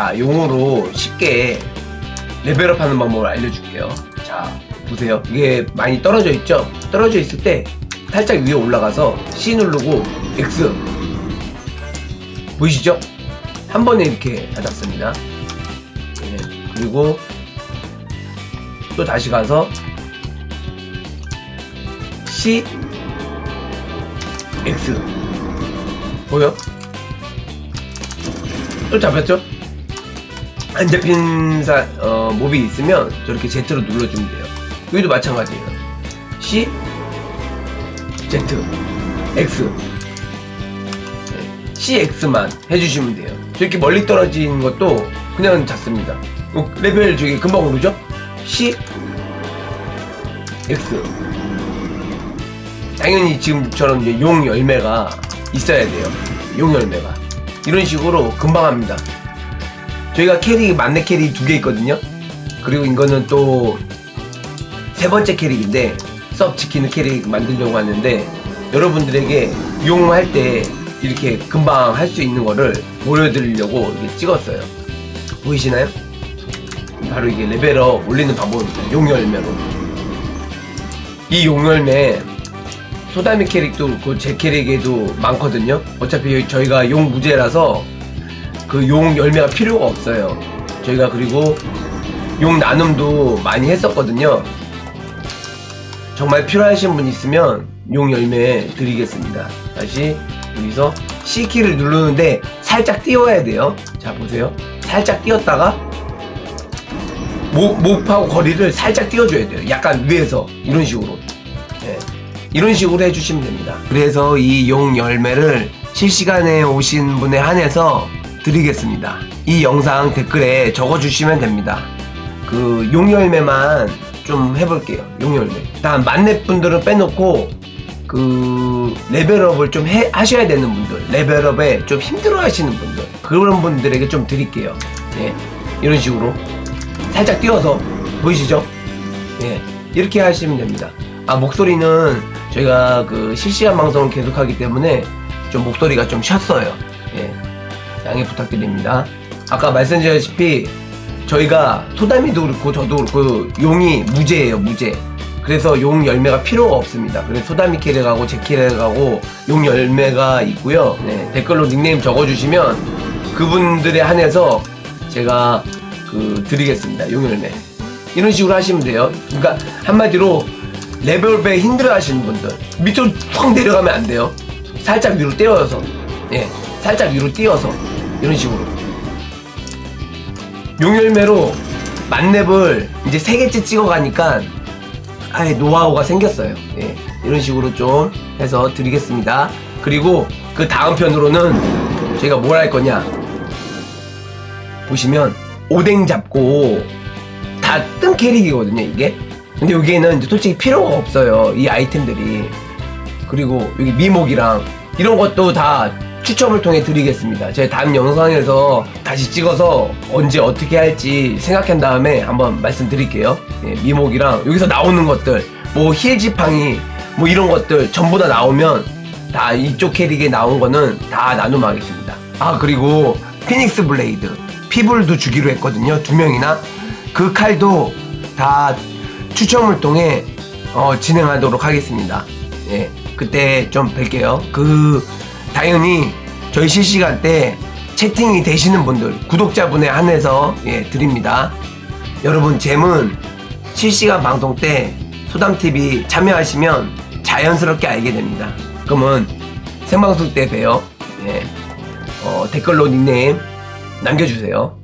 자, 용어로 쉽게 레벨업 하는 방법을 알려줄게요. 자, 보세요. 이게 많이 떨어져 있죠? 떨어져 있을 때 살짝 위에 올라가서 C 누르고 X. 보이시죠? 한 번에 이렇게 닫았습니다. 네, 그리고 또 다시 가서 C X 보여? 또 잡혔죠? 안 잡힌 사, 어, 몹이 있으면 저렇게 Z로 눌러주면 돼요. 여기도 마찬가지예요. C Z X 네, CX만 해주시면 돼요. 저렇게 멀리 떨어진 것도 그냥 잡습니다. 어, 레벨 저기 금방 오르죠? C X 당연히 지금처럼 이제 용 열매가 있어야 돼요. 용 열매가 이런 식으로 금방 합니다. 저희가 캐릭 만렙 캐릭 두 개 있거든요. 그리고 이거는 또 세 번째 캐릭인데 섭 지키는 캐릭 만들려고 하는데 여러분들에게 용할 때 이렇게 금방 할 수 있는 거를 보여드리려고 이렇게 찍었어요. 보이시나요? 바로 이게 레벨업 올리는 방법입니다. 용 열매로. 이 용 열매 소다미 캐릭도 그렇고 제 캐릭에도 많거든요. 어차피 저희가 용 무제라서 그 용 열매가 필요가 없어요. 저희가 그리고 용 나눔도 많이 했었거든요. 정말 필요하신 분 있으면 용 열매 드리겠습니다. 다시 여기서 C키를 누르는데 살짝 띄워야 돼요. 자 보세요. 살짝 띄웠다가 목, 목하고 거리를 살짝 띄워줘야 돼요. 약간 위에서 이런 식으로. 예. 이런 식으로 해주시면 됩니다. 그래서 이 용 열매를 실시간에 오신 분에 한해서 드리겠습니다. 이 영상 댓글에 적어주시면 됩니다. 그 용 열매만 좀 해볼게요. 용 열매. 일단 만렙 분들은 빼놓고 그 레벨업을 좀 해, 하셔야 되는 분들, 레벨업에 좀 힘들어 하시는 분들, 그런 분들에게 좀 드릴게요. 예. 이런 식으로. 살짝 띄워서 보이시죠? 예. 이렇게 하시면 됩니다. 아, 목소리는 저희가 그 실시간 방송을 계속 하기 때문에 좀 목소리가 좀 쉬었어요. 예. 양해 부탁드립니다. 아까 말씀드렸다시피 저희가 소담이도 그렇고 저도 그렇고 용이 무제예요, 무제. 그래서 용 열매가 필요가 없습니다. 그래서 소다미 캐릭하고 제 캐릭하고 용 열매가 있고요. 네, 댓글로 닉네임 적어주시면 그분들에 한해서 제가 그 드리겠습니다. 용 열매. 이런 식으로 하시면 돼요. 그러니까 한마디로 레벨업에 힘들어 하시는 분들 밑으로 확 내려가면 안 돼요. 살짝 위로 띄워서 예, 살짝 위로 띄워서 이런 식으로 용열매로 만렙을 이제 세 개째 찍어가니까 아예 노하우가 생겼어요. 예, 이런 식으로 좀 해서 드리겠습니다. 그리고 그 다음 편으로는 제가 뭘 할 거냐 보시면 오뎅 잡고 다뜬 캐릭이거든요 이게. 근데 여기에는 이제 솔직히 필요가 없어요 이 아이템들이. 그리고 여기 미목이랑 이런 것도 다 추첨을 통해 드리겠습니다. 제 다음 영상에서 다시 찍어서 언제 어떻게 할지 생각한 다음에 한번 말씀드릴게요. 예, 미목이랑 여기서 나오는 것들, 뭐 힐지팡이, 뭐 이런 것들 전부 다 나오면 다 이쪽 캐릭에 나온 거는 다 나눔하겠습니다. 아 그리고 피닉스 블레이드 피블도 주기로 했거든요. 두 명이나 그 칼도 다 추첨을 통해 어, 진행하도록 하겠습니다. 예, 그때 좀 뵐게요. 그 당연히 저희 실시간 때 채팅이 되시는 분들 구독자분에 한해서 예, 드립니다. 여러분 잼은 실시간 방송 때 소담TV 참여하시면 자연스럽게 알게 됩니다. 그러면 생방송 때 봬요. 예. 어, 댓글로 닉네임 남겨주세요.